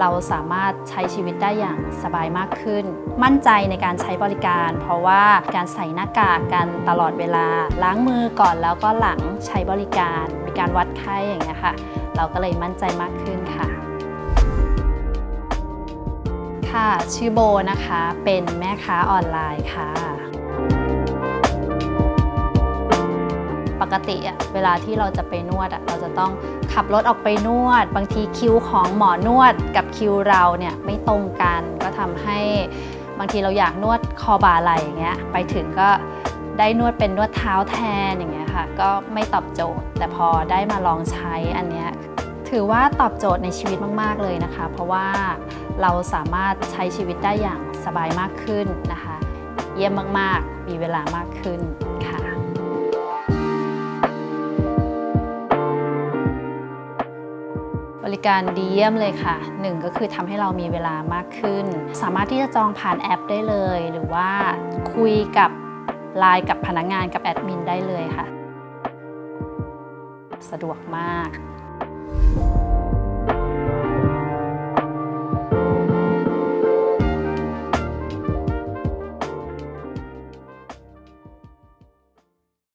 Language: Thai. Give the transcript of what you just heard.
เราสามารถใช้ชีวิตได้อย่างสบายมากขึ้น มั่นใจในการใช้บริการ เพราะว่าการใส่หน้ากากกันตลอดเวลา ล้างมือก่อนแล้วก็หลังใช้บริการ มีการวัดไข้อย่างเงี้ยค่ะ เราก็เลยมั่นใจมากขึ้นค่ะ ค่ะ ชื่อโบนะคะ เป็นแม่ค้าออนไลน์ค่ะ กติอะเวลาที่เราจะไปนวดอะเราจะต้องขับรถออกไปนวด บางทีคิวของหมอนวดกับคิวเราเนี่ยไม่ตรงกันก็ทำให้บางทีเราอยากนวดคอบ่าไหล่อย่างเงี้ยไปถึงก็ได้นวดเป็นนวดเท้าแทนอย่างเงี้ยค่ะก็ไม่ตอบโจทย์ แต่พอได้มาลองใช้อันเนี้ยถือว่าตอบโจทย์ในชีวิตมาก ๆ เลยนะคะ เพราะว่าเราสามารถใช้ชีวิตได้อย่างสบายมากขึ้นนะคะ เยี่ยมมาก ๆ มีเวลามากขึ้นค่ะ บริการดีเยี่ยมเลยค่ะหนึ่งก็คือทำให้เรามีเวลามากขึ้น สามารถที่จะจองผ่านแอปได้เลย หรือว่าคุยกับไลน์กับพนักงานกับแอดมินได้เลยค่ะ สะดวกมาก